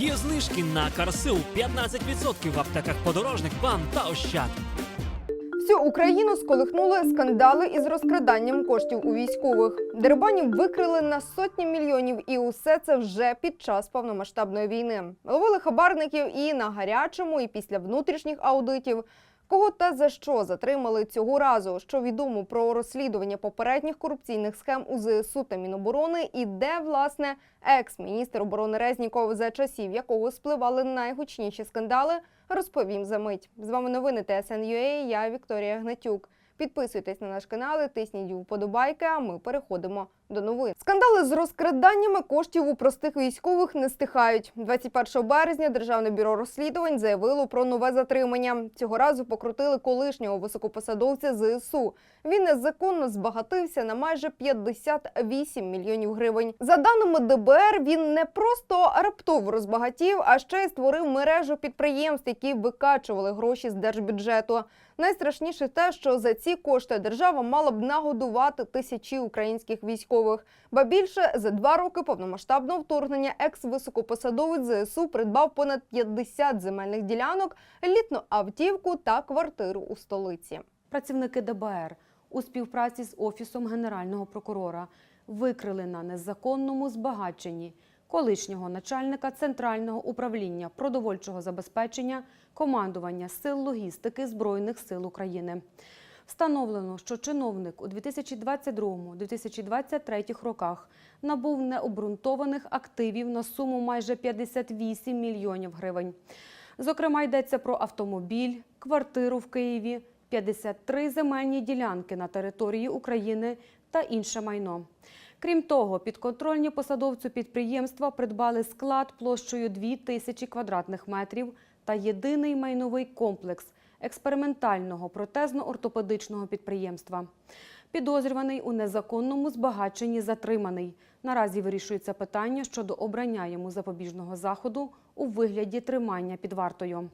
Є знижки на Карсил 15% в аптеках подорожник, бам та ощад. Всю Україну сколихнули скандали із розкраданням коштів у військових. Дербанів викрили на сотні мільйонів, і усе це вже під час повномасштабної війни. Ловили хабарників і на гарячому, і після внутрішніх аудитів. Кого та за що затримали цього разу? Що відомо про розслідування попередніх корупційних схем у ЗСУ та Міноборони, і де власне екс-міністр оборони Резніков, за часів якого спливали найгучніші скандали, розповім за мить. З вами новини ТСН.UA, я Вікторія Гнатюк. Підписуйтесь на наш канал, тисніть вподобайки, а ми переходимо до новин. Скандали з розкраданнями коштів у простих військових не стихають. 21 березня Державне бюро розслідувань заявило про нове затримання. Цього разу покрутили колишнього високопосадовця ЗСУ. Він незаконно збагатився на майже 58 мільйонів гривень. За даними ДБР, він не просто раптово розбагатів, а ще й створив мережу підприємств, які викачували гроші з держбюджету. Найстрашніше те, що за ці кошти держава мала б нагодувати тисячі українських військових. Ба більше за два роки повномасштабного вторгнення екс-високопосадовець ЗСУ придбав понад 50 земельних ділянок, літну автівку та квартиру у столиці. Працівники ДБР у співпраці з Офісом Генерального прокурора викрили на незаконному збагаченні колишнього начальника Центрального управління продовольчого забезпечення командування сил логістики Збройних сил України. Встановлено, що чиновник у 2022-2023 роках набув необґрунтованих активів на суму майже 58 мільйонів гривень. Зокрема, йдеться про автомобіль, квартиру в Києві, 53 земельні ділянки на території України та інше майно. Крім того, підконтрольні посадовцю підприємства придбали склад площею 2 тисячі квадратних метрів та єдиний майновий комплекс експериментального протезно-ортопедичного підприємства. Підозрюваний у незаконному збагаченні затриманий. Наразі вирішується питання щодо обрання йому запобіжного заходу у вигляді тримання під вартою.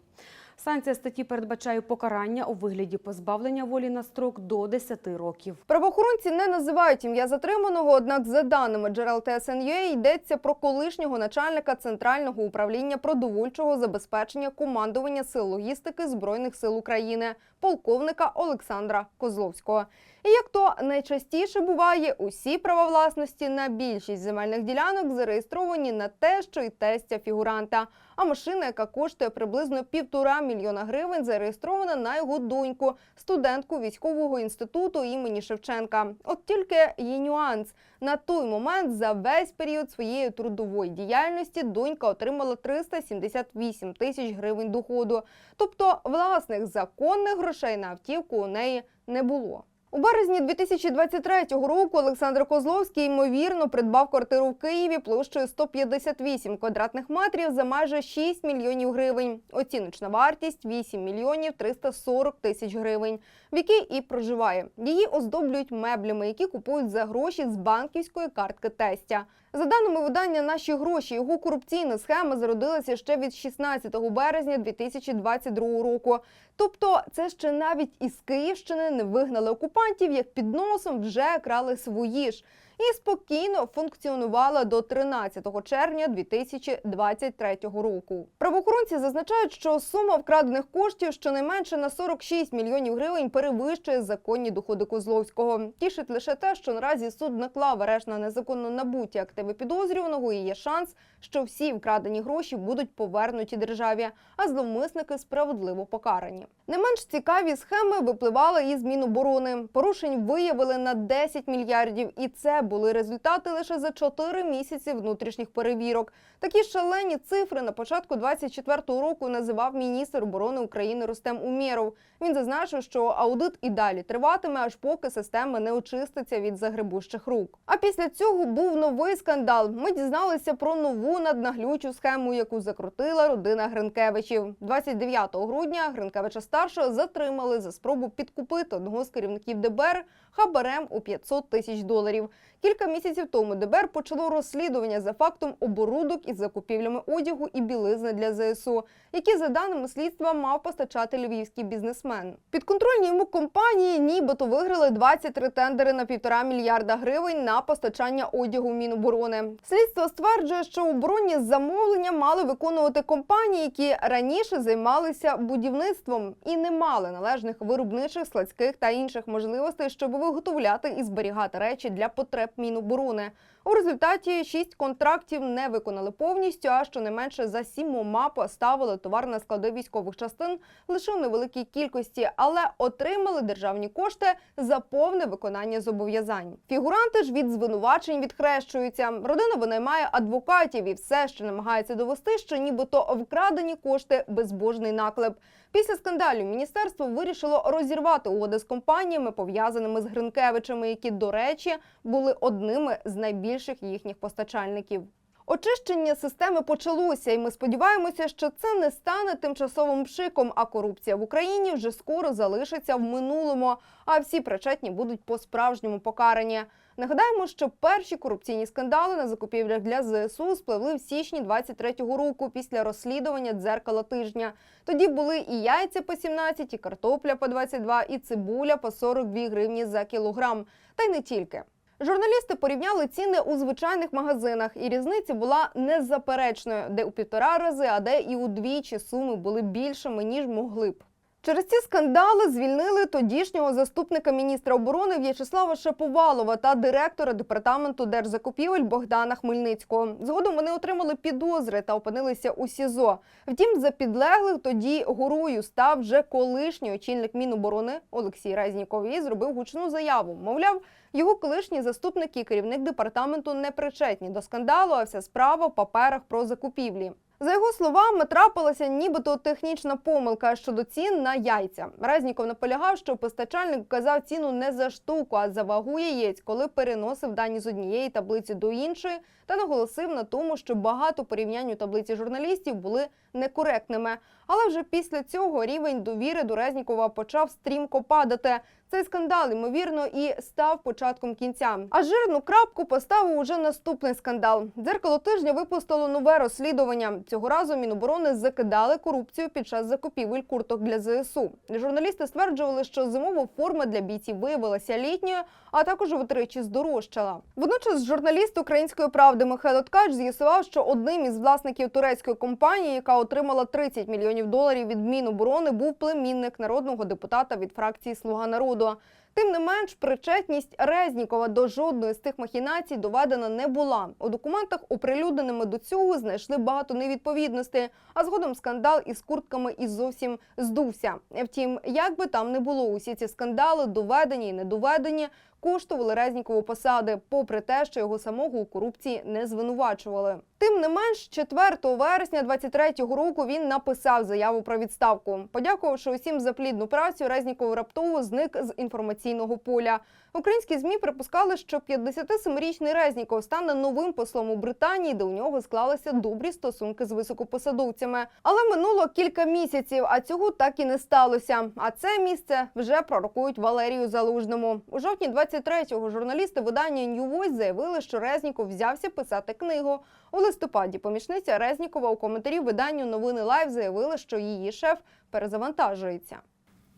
Санкція статті передбачає покарання у вигляді позбавлення волі на строк до 10 років. Правоохоронці не називають ім'я затриманого, однак, за даними джерел ТСНЮА, йдеться про колишнього начальника Центрального управління продовольчого забезпечення командування сил логістики Збройних сил України, полковника Олександра Козловського. І як то найчастіше буває, усі права власності на більшість земельних ділянок зареєстровані на те, що й тестя фігуранта. А машина, яка коштує приблизно півтора мільйона гривень, зареєстрована на його доньку, студентку військового інституту імені Шевченка. От тільки є нюанс. На той момент за весь період своєї трудової діяльності донька отримала 378 тисяч гривень доходу. Тобто власних законних грошей на автівку у неї не було. У березні 2023 року Олександр Козловський ймовірно придбав квартиру в Києві площею 158 квадратних метрів за майже 6 мільйонів гривень. Оціночна вартість 8 мільйонів 340 тисяч гривень, в якій і проживає. Її оздоблюють меблями, які купують за гроші з банківської картки тестя. За даними видання «Наші гроші», його корупційна схема зародилася ще від 16 березня 2022 року. Тобто, це ще навіть із Київщини не вигнали окупантів, як під носом вже крали свої ж. І спокійно функціонувала до 13 червня 2023 року. Правоохоронці зазначають, що сума вкрадених коштів щонайменше на 46 мільйонів гривень перевищує законні доходи Козловського. Тішить лише те, що наразі суд наклав арешт на незаконно набуті активи підозрюваного і є шанс, що всі вкрадені гроші будуть повернуті державі, а зловмисники справедливо покарані. Не менш цікаві схеми випливали із Міноборони. Порушень виявили на 10 мільярдів, і це були результати лише за 4 місяці внутрішніх перевірок. Такі шалені цифри на початку 24-го року називав міністр оборони України Рустем Умєров. Він зазначив, що аудит і далі триватиме, аж поки система не очиститься від загребущих рук. А після цього був новий скандал. Ми дізналися про нову наднаглючу схему, яку закрутила родина Гринкевичів. 29 грудня Гринкевича старшого затримали за спробу підкупити одного з керівників ДБР хабарем у 500 тисяч доларів. Кілька місяців тому ДБР почало розслідування за фактом оборудок із закупівлями одягу і білизни для ЗСУ, які, за даними слідства, мав постачати львівський бізнесмен. Підконтрольні йому компанії нібито виграли 23 тендери на півтора мільярда гривень на постачання одягу Міноборони. Слідство стверджує, що оборонні замовлення мали виконувати компанії, які раніше займалися будівництвом і не мали належних виробничих, складських та інших можливостей, щоб виготовляти і зберігати речі для потреб Міноборони. У результаті шість контрактів не виконали повністю, а щонайменше за сімома поставили товар на склади військових частин лише у невеликій кількості, але отримали державні кошти за повне виконання зобов'язань. Фігуранти ж від звинувачень відхрещуються. Родина винаймає адвокатів і все ще намагається довести, що нібито вкрадені кошти безбожний наклеп. Після скандалів міністерство вирішило розірвати угоди з компаніями, пов'язаними з Гринкевичами, які, до речі, були одними з найбільших їхніх постачальників. Очищення системи почалося, і ми сподіваємося, що це не стане тимчасовим пшиком, а корупція в Україні вже скоро залишиться в минулому, а всі причетні будуть по-справжньому покарані. Нагадаємо, що перші корупційні скандали на закупівлях для ЗСУ спливли в січні 23-го року після розслідування дзеркала тижня. Тоді були і яйця по 17, і картопля по 22, і цибуля по 42 гривні за кілограм. Та й не тільки. Журналісти порівняли ціни у звичайних магазинах, і різниця була незаперечною, де у півтора рази, а де і удвічі суми були більшими ніж могли б. Через ці скандали звільнили тодішнього заступника міністра оборони В'ячеслава Шаповалова та директора департаменту держзакупівель Богдана Хмельницького. Згодом вони отримали підозри та опинилися у СІЗО. Втім, за підлеглих тоді горою став вже колишній очільник Міноборони Олексій Резніков і зробив гучну заяву. Мовляв, його колишні заступники керівник департаменту не причетні до скандалу, а вся справа в паперах про закупівлі. За його словами, трапилася нібито технічна помилка щодо цін на яйця. Резніков наполягав, що постачальник вказав ціну не за штуку, а за вагу яєць, коли переносив дані з однієї таблиці до іншої, та наголосив на тому, що багато порівнянь у таблиці журналістів були некоректними. Але вже після цього рівень довіри до Резнікова почав стрімко падати. Цей скандал, ймовірно, і став початком кінця. А жирну крапку поставив уже наступний скандал. Дзеркало тижня випустило нове розслідування. Цього разу Міноборони закидали корупцію під час закупівель курток для ЗСУ. Журналісти стверджували, що зимова форма для бійців виявилася літньою, а також втричі здорожчала. Водночас журналіст української правди Михайло Ткач з'ясував, що одним із власників турецької компанії, яка отримала 30 мільйонів доларів від Міноборони, був племінник народного депутата від фракції Слуга народу. Тим не менш, причетність Резнікова до жодної з тих махінацій доведена не була. У документах, оприлюдненими до цього, знайшли багато невідповідностей, а згодом скандал із куртками і зовсім здувся. Втім, як би там не було, усі ці скандали, доведені і недоведені, коштували Резнікову посади, попри те, що його самого у корупції не звинувачували. Тим не менш, 4 вересня 23-го року він написав заяву про відставку. Подякувавши усім за плідну працю, Резніков раптово зник з інформаційного поля. Українські змі припускали, що 57-річний Резніков стане новим послом у Британії, де у нього склалися добрі стосунки з високопосадовцями. Але минуло кілька місяців, а цього так і не сталося. А це місце вже пророкують Валерію Залужному. У жовтні 23-го журналісти видання New Voice заявили, що Резніков взявся писати книгу. У листопаді помічниця Резнікова у коментарі виданню Новини Лайв заявила, що її шеф перезавантажується.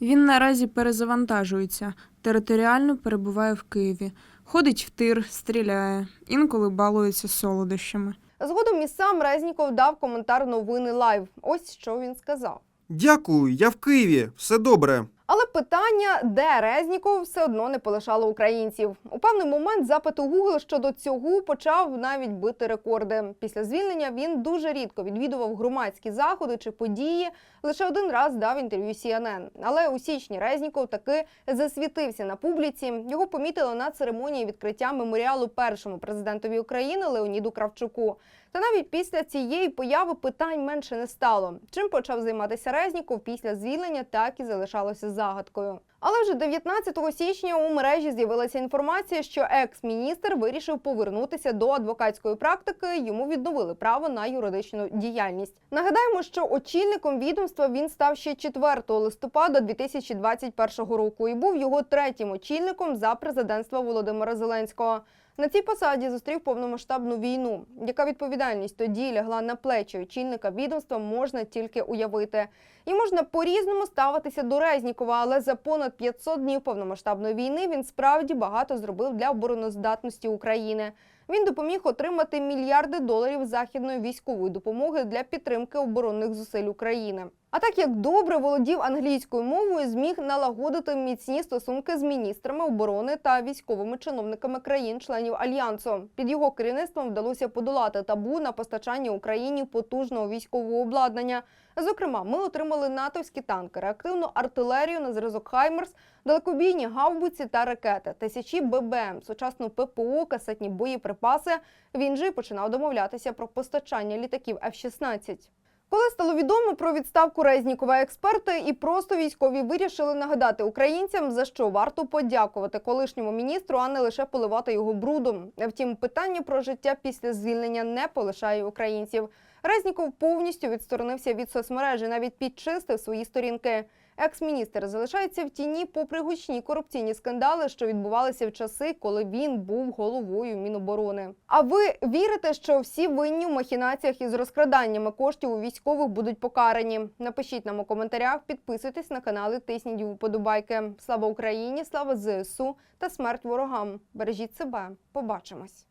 Він наразі перезавантажується, територіально перебуває в Києві, ходить в тир, стріляє, інколи балується солодощами. Згодом і сам Резніков дав коментар новини Лайв. Ось що він сказав. Дякую, я в Києві. Все добре. Але питання, де Резніков, все одно не полишало українців. У певний момент запит у Google щодо цього почав навіть бити рекорди. Після звільнення він дуже рідко відвідував громадські заходи чи події. Лише один раз дав інтерв'ю CNN. Але у січні Резніков таки засвітився на публіці. Його помітили на церемонії відкриття меморіалу першому президентові України Леоніду Кравчуку. Та навіть після цієї появи питань менше не стало. Чим почав займатися Резніков після звільнення, так і залишалося загадкою. Але вже 19 січня у мережі з'явилася інформація, що екс-міністр вирішив повернутися до адвокатської практики. Йому відновили право на юридичну діяльність. Нагадаємо, що очільником відомства він став ще 4 листопада 2021 року і був його третім очільником за президентства Володимира Зеленського. На цій посаді зустрів повномасштабну війну. Яка відповідальність тоді лягла на плечі очільника відомства, можна тільки уявити. І можна по-різному ставитися до Резнікова, але за понад 500 днів повномасштабної війни він справді багато зробив для обороноздатності України. Він допоміг отримати мільярди доларів західної військової допомоги для підтримки оборонних зусиль України. А так як добре володів англійською мовою, зміг налагодити міцні стосунки з міністрами оборони та військовими чиновниками країн-членів альянсу. Під його керівництвом вдалося подолати табу на постачання Україні потужного військового обладнання. Зокрема, ми отримали натовські танки, реактивну артилерію на зразок Хаймерс, далекобійні гаубиці та ракети, тисячі ББМ, сучасну ППО, касетні боєприпаси. Він же починав домовлятися про постачання літаків F-16. Коли стало відомо про відставку Резнікова, експерти і просто військові вирішили нагадати українцям, за що варто подякувати колишньому міністру, а не лише поливати його брудом. Втім, питання про життя після звільнення не полишає українців. Резніков повністю відсторонився від соцмережі, навіть підчистив свої сторінки. Екс-міністр залишається в тіні попри гучні корупційні скандали, що відбувалися в часи, коли він був головою Міноборони. А ви вірите, що всі винні в махінаціях із розкраданнями коштів у військових будуть покарані? Напишіть нам у коментарях, підписуйтесь на канали, тисніть вподобайки. Слава Україні, слава ЗСУ та смерть ворогам. Бережіть себе. Побачимось.